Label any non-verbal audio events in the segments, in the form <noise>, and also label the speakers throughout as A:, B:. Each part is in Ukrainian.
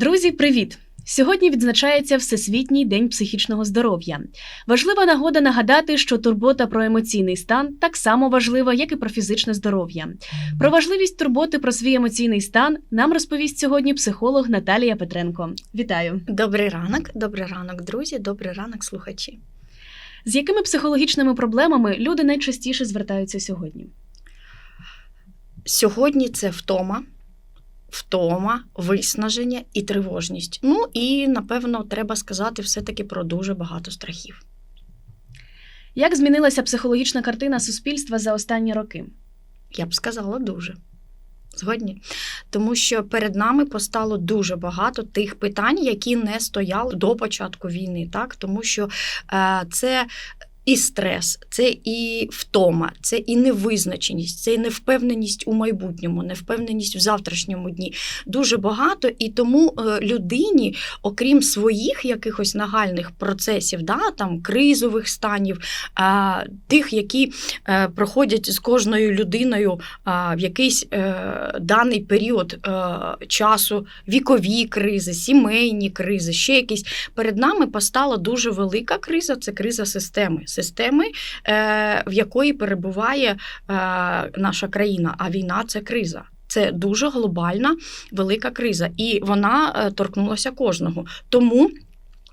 A: Друзі, привіт! Сьогодні відзначається Всесвітній день психічного здоров'я. Важлива нагода нагадати, що турбота про емоційний стан так само важлива, як і про фізичне здоров'я. Про важливість турботи про свій емоційний стан нам розповість сьогодні психолог Наталія Петренко. Вітаю!
B: Добрий ранок, добрий ранок, друзі, добрий ранок, слухачі.
A: З якими психологічними проблемами люди найчастіше звертаються сьогодні?
B: Сьогодні це втома, втома, виснаження і тривожність. Ну і напевно треба сказати все-таки про дуже багато страхів.
A: Як змінилася психологічна картина суспільства за останні роки?
B: Я б сказала дуже. Згодні, тому що перед нами постало дуже багато тих питань, які не стояли до початку війни, так тому що е, це і стрес, це і втома, це і невизначеність, це і невпевненість у майбутньому, невпевненість в завтрашньому дні. Дуже багато, і тому е, людині, окрім своїх якихось нагальних процесів, да, там кризових станів, е, тих, які е, проходять з кожною людиною в якийсь даний період часу, вікові кризи, сімейні кризи, ще якісь перед нами постала дуже велика криза це криза системи системи, е, в якої перебуває е, наша країна. А війна це криза. Це дуже глобальна велика криза, і вона е, торкнулася кожного. Тому.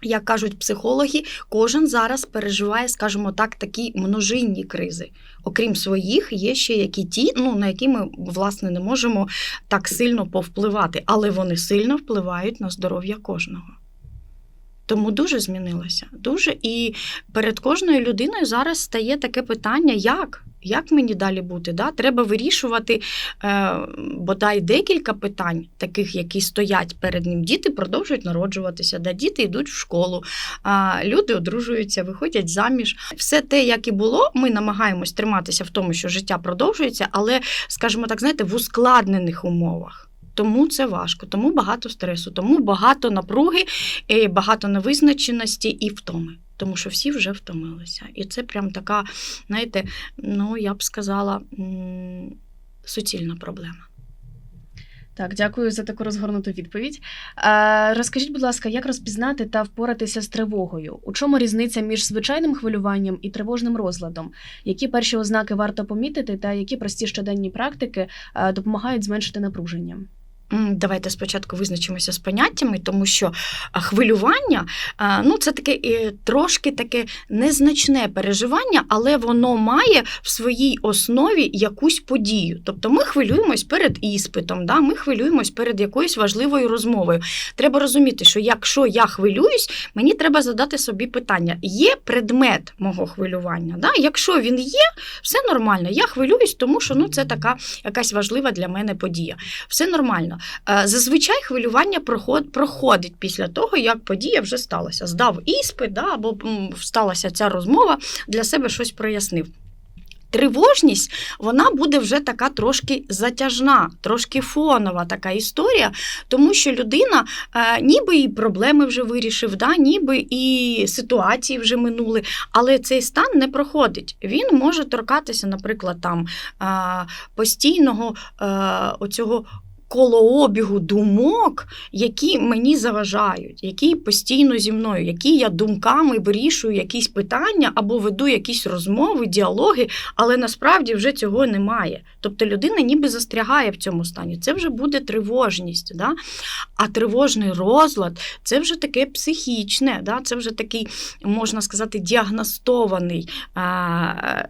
B: Як кажуть психологи, кожен зараз переживає, скажімо так, такі множинні кризи. Окрім своїх, є ще які ті, ну на які ми власне не можемо так сильно повпливати, але вони сильно впливають на здоров'я кожного. Тому дуже змінилося. Дуже. І перед кожною людиною зараз стає таке питання, як? Як мені далі бути? Да? Треба вирішувати е, бодай декілька питань, таких, які стоять перед ним. Діти продовжують народжуватися, да? діти йдуть в школу, а люди одружуються, виходять заміж. Все те, як і було, ми намагаємось триматися в тому, що життя продовжується, але, скажімо так, знаєте, в ускладнених умовах. Тому це важко, тому багато стресу, тому багато напруги, багато невизначеності і втоми. Тому що всі вже втомилися. І це прям така, знаєте, ну я б сказала, суцільна проблема.
A: Так, дякую за таку розгорнуту відповідь. Е, Розкажіть, будь ласка, як розпізнати та впоратися з тривогою? У чому різниця між звичайним хвилюванням і тривожним розладом? Які перші ознаки варто помітити, та які прості щоденні практики е, допомагають зменшити напруження?
B: Давайте спочатку визначимося з поняттями, тому що хвилювання ну, це таке трошки таке незначне переживання, але воно має в своїй основі якусь подію. Тобто ми хвилюємось перед іспитом, да? ми хвилюємось перед якоюсь важливою розмовою. Треба розуміти, що якщо я хвилююсь, мені треба задати собі питання: є предмет мого хвилювання? Да? Якщо він є, все нормально. Я хвилююсь, тому що ну, це така якась важлива для мене подія. Все нормально. Е, зазвичай хвилювання проходить після того, як подія вже сталася. Здав іспит, да, або сталася ця розмова, для себе щось прояснив. Тривожність, вона буде вже така трошки затяжна, трошки фонова така історія, тому що людина е, ніби і проблеми вже вирішив, да, ніби і ситуації вже минули, але цей стан не проходить. Він може торкатися, наприклад, там е, постійного е, оцього колообігу думок, які мені заважають, які постійно зі мною, які я думками вирішую якісь питання або веду якісь розмови, діалоги, але насправді вже цього немає. Тобто людина ніби застрягає в цьому стані. Це вже буде тривожність. Да? А тривожний розлад це вже таке психічне, да? це вже такий, можна сказати, діагностований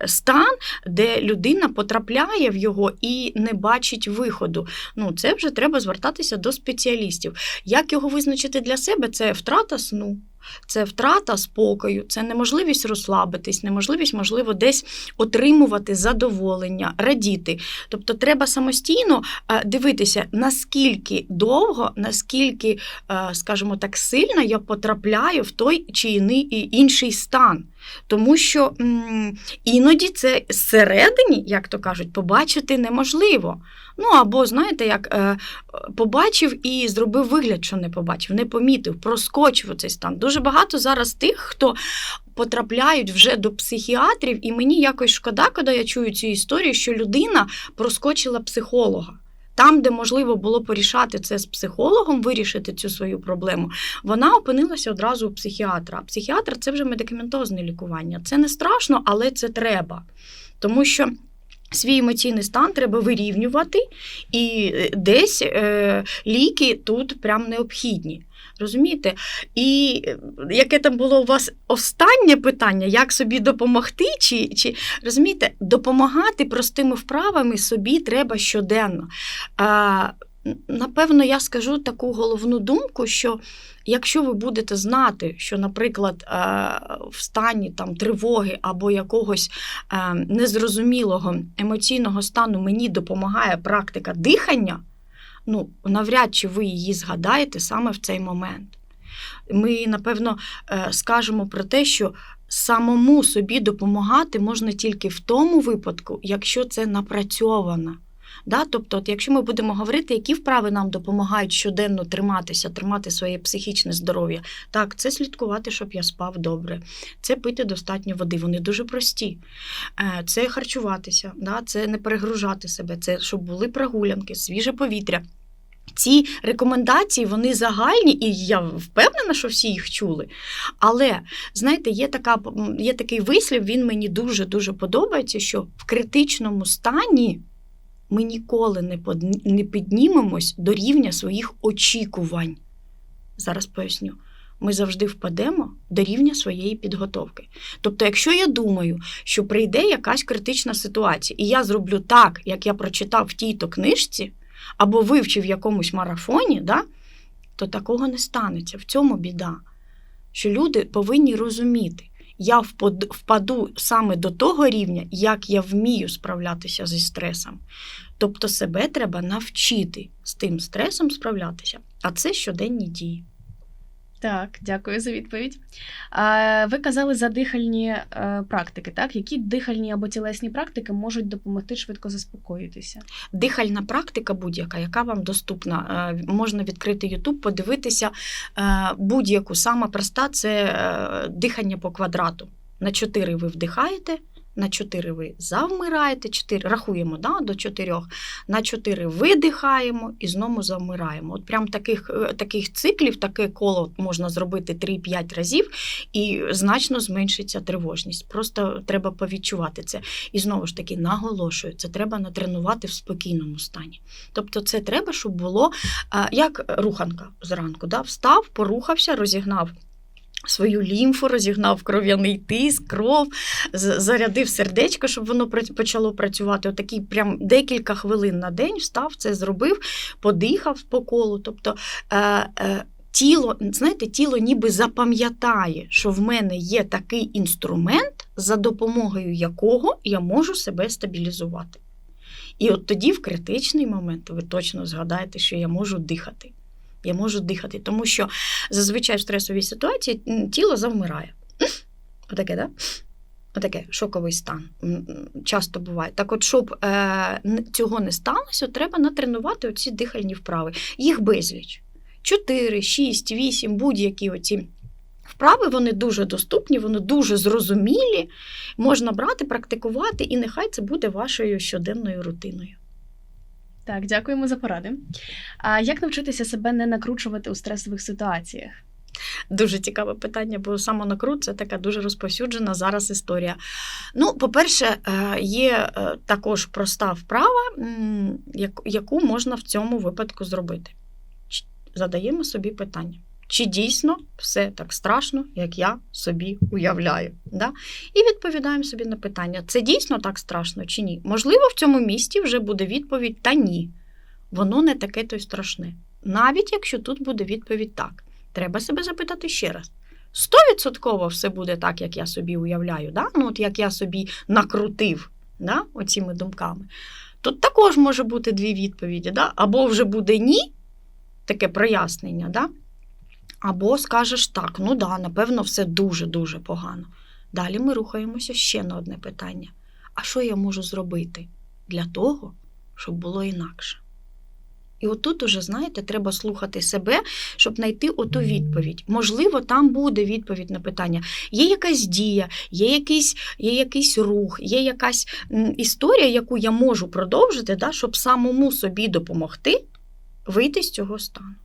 B: стан, де людина потрапляє в його і не бачить виходу. Ну, Це вже треба звертатися до спеціалістів. Як його визначити для себе? Це втрата сну. Це втрата спокою, це неможливість розслабитись, неможливість, можливо, десь отримувати задоволення, радіти. Тобто, треба самостійно е, дивитися, наскільки довго, наскільки, е, скажімо так, сильно я потрапляю в той чи інший стан. Тому що іноді це зсередині, як то кажуть, побачити неможливо. Ну або, знаєте, як е, побачив і зробив вигляд, що не побачив, не помітив, проскочив цей стан. Дуже багато зараз тих, хто потрапляють вже до психіатрів, і мені якось шкода, коли я чую цю історію, що людина проскочила психолога. Там, де можливо було порішати це з психологом, вирішити цю свою проблему, вона опинилася одразу у психіатра. Психіатр це вже медикаментозне лікування. Це не страшно, але це треба. Тому що свій емоційний стан треба вирівнювати, і е, десь е, ліки тут прям необхідні. Розумієте? І е, яке там було у вас останнє питання, як собі допомогти? Чи, чи розумієте, допомагати простими вправами собі треба щоденно. А, напевно, я скажу таку головну думку, що якщо ви будете знати, що, наприклад, е, в стані там, тривоги або якогось е, незрозумілого емоційного стану мені допомагає практика дихання, ну, навряд чи ви її згадаєте саме в цей момент. Ми, напевно, е, скажемо про те, що самому собі допомагати можна тільки в тому випадку, якщо це напрацьовано. Да? Тобто, от якщо ми будемо говорити, які вправи нам допомагають щоденно триматися, тримати своє психічне здоров'я, так, це слідкувати, щоб я спав добре, це пити достатньо води, вони дуже прості. Е, Це харчуватися, да? це не перегружати себе, це щоб були прогулянки, свіже повітря. Ці рекомендації вони загальні, і я впевнена, що всі їх чули. Але знаєте, є така є такий вислів, він мені дуже дуже подобається, що в критичному стані ми ніколи не піднімемось до рівня своїх очікувань. Зараз поясню. Ми завжди впадемо до рівня своєї підготовки. Тобто, якщо я думаю, що прийде якась критична ситуація, і я зроблю так, як я прочитав в тій-то книжці, або вивчив в якомусь марафоні, да, то такого не станеться. В цьому біда. Що люди повинні розуміти, я впаду саме до того рівня, як я вмію справлятися зі стресом. Тобто себе треба навчити з тим стресом справлятися, а це щоденні дії.
A: Так, дякую за відповідь. Ви казали за дихальні е, практики, так? Які дихальні або тілесні практики можуть допомогти швидко заспокоїтися?
B: Дихальна практика будь-яка, яка вам доступна. Е, Можна відкрити YouTube, подивитися е, будь-яку. Сама проста це дихання по квадрату. На 4 ви вдихаєте, на 4 ви завмираєте, 4, рахуємо да, до 4, на 4 видихаємо і знову завмираємо. От прям таких, е, таких циклів, таке коло можна зробити 3-5 разів, і значно зменшиться тривожність. Просто треба повідчувати це. І знову ж таки наголошую, це треба натренувати в спокійному стані. Тобто, це треба, щоб було як руханка зранку. Да? Встав, порухався, розігнав. Свою лімфу розігнав кров'яний тиск, кров, зарядив сердечко, щоб воно почало працювати. Отакий прям декілька хвилин на день встав, це зробив, подихав по колу. Тобто е, е, тіло, знаєте, тіло ніби запам'ятає, що в мене є такий інструмент, за допомогою якого я можу себе стабілізувати. І от тоді, в критичний момент, ви точно згадаєте, що я можу дихати. Я можу дихати, тому що зазвичай в стресовій ситуації тіло завмирає. <clears throat> Отаке, да? Отаке шоковий стан часто буває. Так от, щоб е, цього не сталося, треба натренувати оці дихальні вправи. Їх безліч. 4, 6, 8, будь-які оці вправи, вони дуже доступні, вони дуже зрозумілі. Можна брати, практикувати, і нехай це буде вашою щоденною рутиною.
A: Так, дякуємо за поради. А як навчитися себе не накручувати у стресових ситуаціях?
B: Дуже цікаве питання, бо самонакрут це така дуже розповсюджена зараз історія. Ну, по-перше, е, є е, також проста вправа, яку можна в цьому випадку зробити. Задаємо собі питання. Чи дійсно все так страшно, як я собі уявляю? Да? І відповідаємо собі на питання: це дійсно так страшно чи ні? Можливо, в цьому місті вже буде відповідь та ні. Воно не таке то й страшне. Навіть якщо тут буде відповідь так. Треба себе запитати ще раз. Стовідсотково все буде так, як я собі уявляю, да? ну, от як я собі накрутив да? оціми думками. Тут також може бути дві відповіді. Да? Або вже буде ні, таке прояснення, да? Або скажеш так, ну да, напевно, все дуже-дуже погано. Далі ми рухаємося ще на одне питання: а що я можу зробити для того, щоб було інакше? І отут уже, знаєте, треба слухати себе, щоб знайти оту відповідь. Можливо, там буде відповідь на питання. Є якась дія, є якийсь, є якийсь рух, є якась історія, яку я можу продовжити, да, щоб самому собі допомогти вийти з цього стану.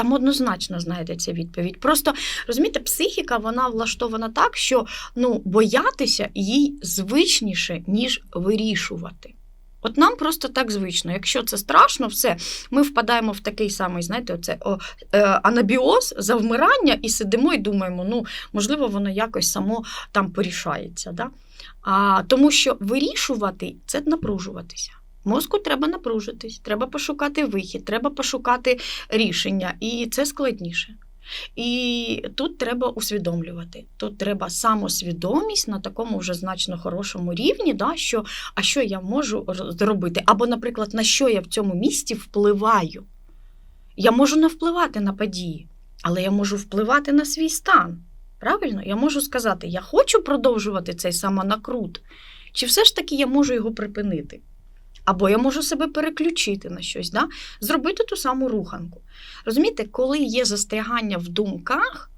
B: Там однозначно знайдеться відповідь. Просто розумієте, психіка вона влаштована так, що ну, боятися їй звичніше, ніж вирішувати. От нам просто так звично. Якщо це страшно, все, ми впадаємо в такий самий, знаєте, оце о, е, анабіоз, завмирання, і сидимо і думаємо, ну, можливо, воно якось само там порішається. Да? А, тому що вирішувати це напружуватися. Мозку треба напружитись, треба пошукати вихід, треба пошукати рішення, і це складніше. І тут треба усвідомлювати. Тут треба самосвідомість на такому вже значно хорошому рівні, да, що, а що я можу зробити? Або, наприклад, на що я в цьому місці впливаю. Я можу не впливати на події, але я можу впливати на свій стан. Правильно? Я можу сказати, я хочу продовжувати цей самонакрут, чи все ж таки я можу його припинити? Або я можу себе переключити на щось, да? зробити ту саму руханку. Розумієте, коли є застрягання в думках,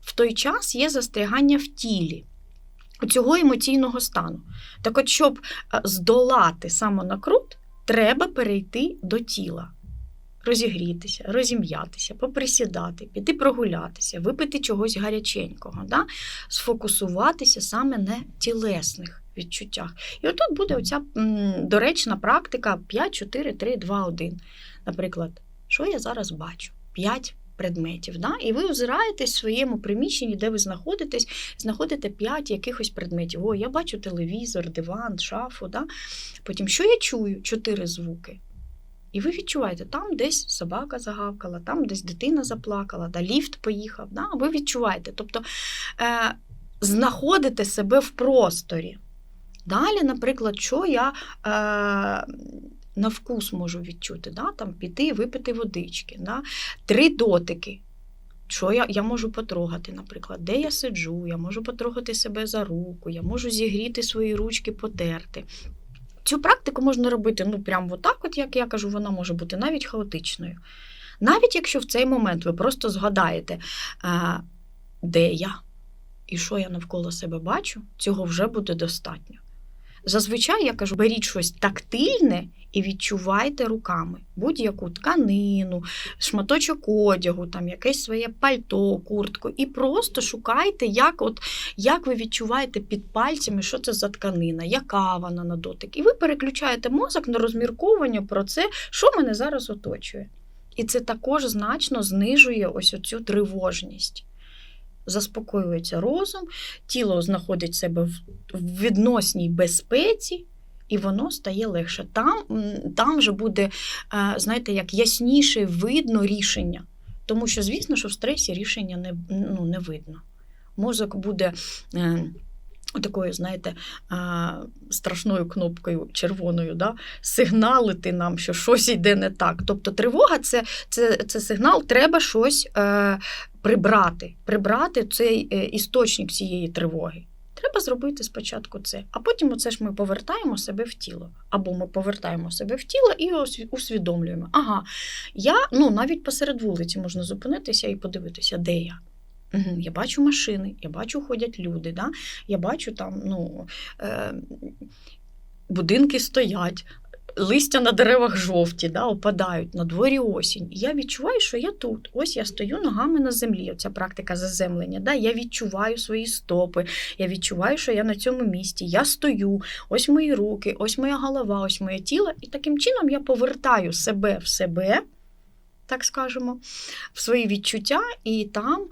B: в той час є застрягання в тілі цього емоційного стану. Так от, щоб е, здолати самонакрут, треба перейти до тіла. Розігрітися, розім'ятися, поприсідати, піти прогулятися, випити чогось гаряченького, да? сфокусуватися саме на тілесних відчуттях. І отут буде оця доречна практика 5, 4, 3, 2, 1. Наприклад, що я зараз бачу? 5 предметів. Да? І ви озираєтесь в своєму приміщенні, де ви знаходитесь, знаходите 5 якихось предметів. О, я бачу телевізор, диван, шафу. Да? Потім, що я чую? 4 звуки. І ви відчуваєте, там десь собака загавкала, там десь дитина заплакала, да, ліфт поїхав. Да? Ви відчуваєте. Тобто е, знаходите себе в просторі. Далі, наприклад, що я е, на вкус можу відчути, да? там піти і випити водички. Да? Три дотики. Що я, я можу потрогати, наприклад, де я сиджу, я можу потрогати себе за руку, я можу зігріти свої ручки, потерти. Цю практику можна робити ну, прямо отак, от, як я кажу, вона може бути навіть хаотичною. Навіть якщо в цей момент ви просто згадаєте, е, де я і що я навколо себе бачу, цього вже буде достатньо. Зазвичай я кажу, беріть щось тактильне і відчувайте руками будь-яку тканину, шматочок одягу, там якесь своє пальто, куртку, і просто шукайте, як, от, як ви відчуваєте під пальцями, що це за тканина, яка вона на дотик. І ви переключаєте мозок на розмірковування про це, що мене зараз оточує. І це також значно знижує ось оцю тривожність. Заспокоюється розум, тіло знаходить себе в відносній безпеці, і воно стає легше. Там, там вже буде, е, знаєте, як ясніше видно рішення. Тому що, звісно, що в стресі рішення не, ну, не видно. Мозок буде. Такою, знаєте, страшною кнопкою червоною, да, сигналити нам, що щось йде не так. Тобто тривога це, це, це сигнал, треба щось е, прибрати, прибрати цей е, істочник цієї тривоги. Треба зробити спочатку це, а потім оце ж ми повертаємо себе в тіло. Або ми повертаємо себе в тіло і усвідомлюємо. Ага, я ну, навіть посеред вулиці можна зупинитися і подивитися, де я. Я бачу машини, я бачу, ходять люди, да? я бачу там ну, е, будинки стоять, листя на деревах жовті, да, опадають, на дворі осінь. І я відчуваю, що я тут. Ось я стою ногами на землі. Оця практика заземлення. Да? Я відчуваю свої стопи, я відчуваю, що я на цьому місці. Я стою, ось мої руки, ось моя голова, ось моє тіло. І таким чином я повертаю себе в себе, так скажемо, в свої відчуття, і там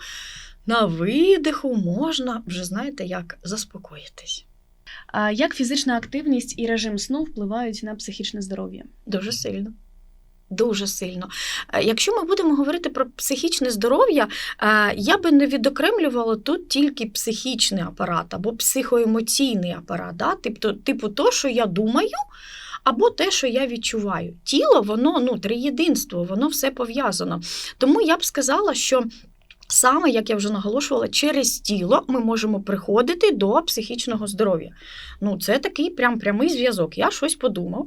B: на видиху можна вже, знаєте, як заспокоїтись.
A: А як фізична активність і режим сну впливають на психічне здоров'я?
B: Дуже сильно. Дуже сильно. Е, Якщо ми будемо говорити про психічне здоров'я, е, я би не відокремлювала тут тільки психічний апарат або психоемоційний апарат, да? тобто, типу то, що я думаю, або те, що я відчуваю. Тіло, воно ну, триєдинство, воно все пов'язано. Тому я б сказала, що. Саме, як я вже наголошувала, через тіло ми можемо приходити до психічного здоров'я. Ну, це такий прям прямий зв'язок. Я щось подумав,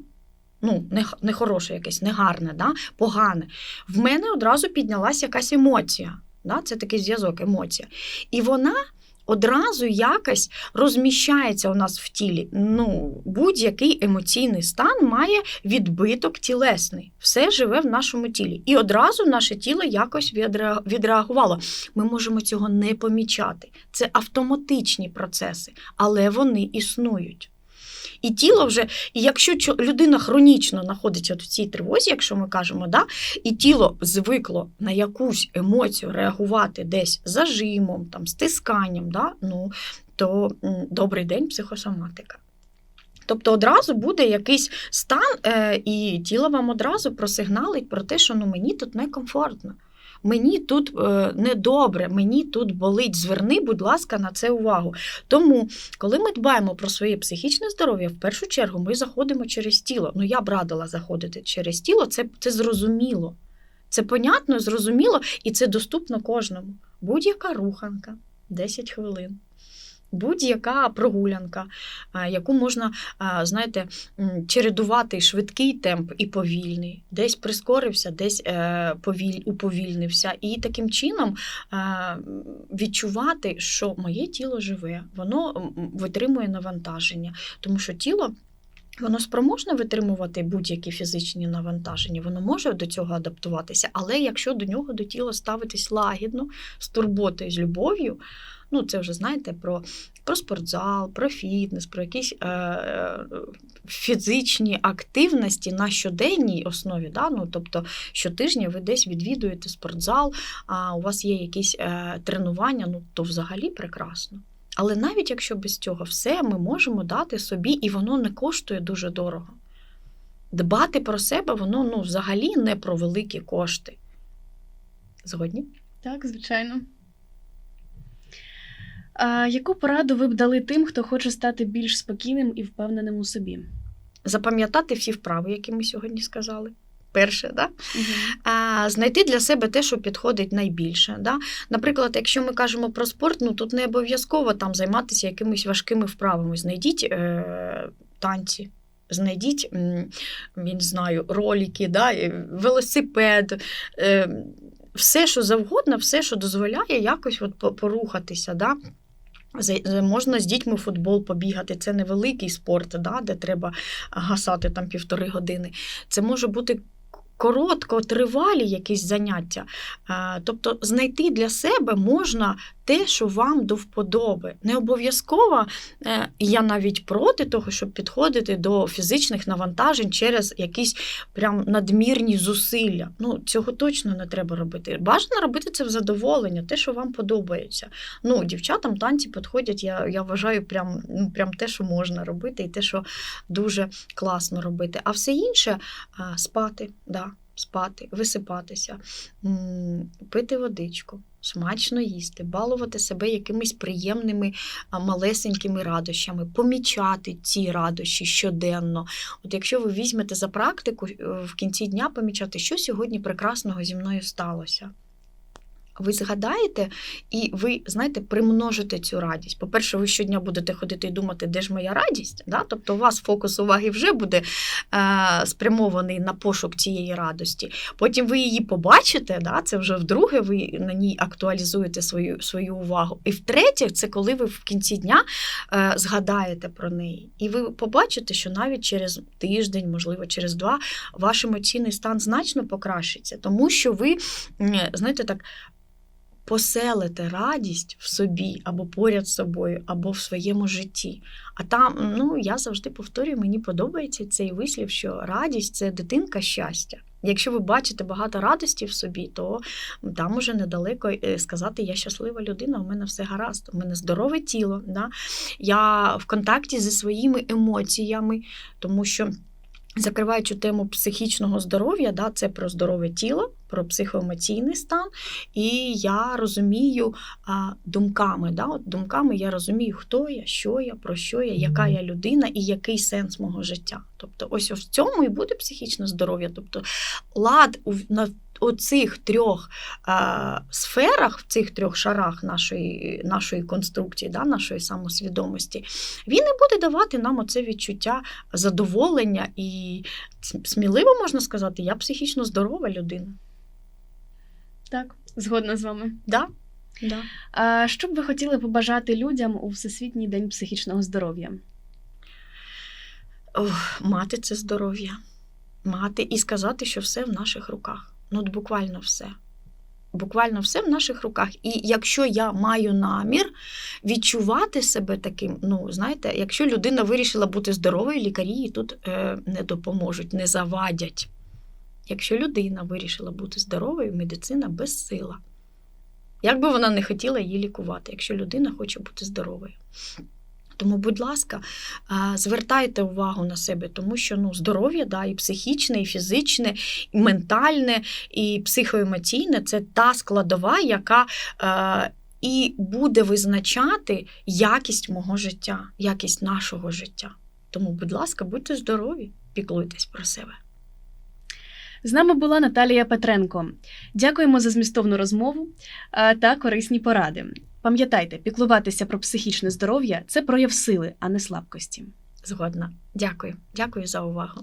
B: Ну, нехороше не якесь, негарне, да? погане. В мене одразу піднялася якась емоція. Да? Це такий зв'язок, емоція. І вона одразу якось розміщається у нас в тілі. Ну, будь-який емоційний стан має відбиток тілесний. Все живе в нашому тілі. І одразу наше тіло якось відре- відреагувало. Ми можемо цього не помічати. Це автоматичні процеси, але вони існують. І тіло вже, і якщо людина хронічно знаходиться от в цій тривозі, якщо ми кажемо, да, і тіло звикло на якусь емоцію реагувати десь зажимом, там, стисканням, да, ну, то добрий день психосоматика. Тобто одразу буде якийсь стан, е, і тіло вам одразу просигналить про те, що ну, мені тут некомфортно. Мені тут е, недобре, мені тут болить. Зверни, будь ласка, на це увагу. Тому, коли ми дбаємо про своє психічне здоров'я, в першу чергу ми заходимо через тіло. Ну, я б радила заходити через тіло, це, це зрозуміло. Це понятно, зрозуміло, і це доступно кожному. Будь-яка руханка 10 хвилин. Будь-яка прогулянка, е, яку можна, е, знаєте, чередувати швидкий темп і повільний, десь прискорився, десь е, повіль, уповільнився. І таким чином відчувати, що моє тіло живе, воно витримує навантаження, тому що тіло. Воно спроможне витримувати будь-які фізичні навантаження, воно може до цього адаптуватися, але якщо до нього до тіла ставитись лагідно, з турботою, з любов'ю, ну це вже знаєте про, про спортзал, про фітнес, про якісь е, е, фізичні активності на щоденній основі. Да? Ну, тобто щотижня ви десь відвідуєте спортзал, а у вас є якісь е, тренування, ну то взагалі прекрасно. Але навіть якщо без цього все ми можемо дати собі, і воно не коштує дуже дорого. Дбати про себе, воно ну, взагалі не про великі кошти. Згодні?
A: Так, звичайно. А, яку пораду ви б дали тим, хто хоче стати більш спокійним і впевненим у собі?
B: Запам'ятати всі вправи, які ми сьогодні сказали. Перше, да?
A: Угу.
B: а, знайти для себе те, що підходить найбільше. Да? Наприклад, якщо ми кажемо про спорт, ну тут не обов'язково там займатися якимись важкими вправами. Знайдіть е, танці. Знайдіть, я не знаю, ролики, да, велосипед, е, все, що завгодно, все, що дозволяє якось от порухатися. Да? Можна з дітьми футбол побігати. Це невеликий спорт, да, де треба гасати там півтори години. Це може бути короткотривалі якісь заняття. Е, Тобто знайти для себе можна те, що вам до вподоби. Не обов'язково е, я навіть проти того, щоб підходити до фізичних навантажень через якісь прям надмірні зусилля. Ну, цього точно не треба робити. Бажано робити це в задоволення, те, що вам подобається. Ну, дівчатам танці підходять, я, я вважаю, прям, ну, прям те, що можна робити, і те, що дуже класно робити. А все інше спати, да, спати, висипатися, пити водичку. Смачно їсти, балувати себе якимись приємними малесенькими радощами, помічати ці радощі щоденно. От якщо ви візьмете за практику е, в кінці дня помічати, що сьогодні прекрасного зі мною сталося. Ви згадаєте, і ви, знаєте, примножите цю радість. По-перше, ви щодня будете ходити і думати, де ж моя радість. Да? Тобто у вас фокус уваги вже буде е, спрямований на пошук цієї радості. Потім ви її побачите, да? це вже вдруге ви на ній актуалізуєте свою, свою увагу. І втретє, це коли ви в кінці дня е, згадаєте про неї. І ви побачите, що навіть через тиждень, можливо, через два, ваш емоційний стан значно покращиться, тому що ви, знаєте, так поселите радість в собі або поряд з собою, або в своєму житті. А там, ну я завжди повторюю, мені подобається цей вислів, що радість це дитинка щастя. Якщо ви бачите багато радості в собі, то там уже недалеко е, сказати Я щаслива людина, у мене все гаразд, у мене здорове тіло. Да? Я в контакті зі своїми емоціями, тому що закриваючи тему психічного здоров'я, да, це про здорове тіло, про психоемоційний стан, і я розумію а, думками. Да? От думками я розумію, хто я, що я, про що я, яка я людина і який сенс мого життя. Тобто, ось в цьому і буде психічне здоров'я. Тобто, лад у, на оцих трьох а, сферах, в цих трьох шарах нашої, нашої конструкції, да, нашої самосвідомості, він і буде давати нам оце відчуття задоволення і сміливо можна сказати, я психічно здорова людина.
A: Так, згодна з вами.
B: Да? Да.
A: А що б ви хотіли побажати людям у Всесвітній день психічного здоров'я?
B: Мати це здоров'я, мати і сказати, що все в наших руках. Ну, от буквально все. Буквально все в наших руках. І якщо я маю намір відчувати себе таким, ну знаєте, якщо людина вирішила бути здоровою, лікарі їй тут е, не допоможуть, не завадять. Якщо людина вирішила бути здоровою, медицина безсила. Як би вона не хотіла її лікувати, якщо людина хоче бути здоровою. Тому, будь ласка, звертайте увагу на себе, тому що ну, здоров'я, да, і психічне, і фізичне, і ментальне, і психоемоційне це та складова, яка е, і буде визначати якість мого життя, якість нашого життя. Тому, будь ласка, будьте здорові, піклуйтесь про себе.
A: З нами була Наталія Петренко. Дякуємо за змістовну розмову та корисні поради. Пам'ятайте, піклуватися про психічне здоров'я це прояв сили, а не слабкості.
B: Згодна. Дякую. Дякую за увагу.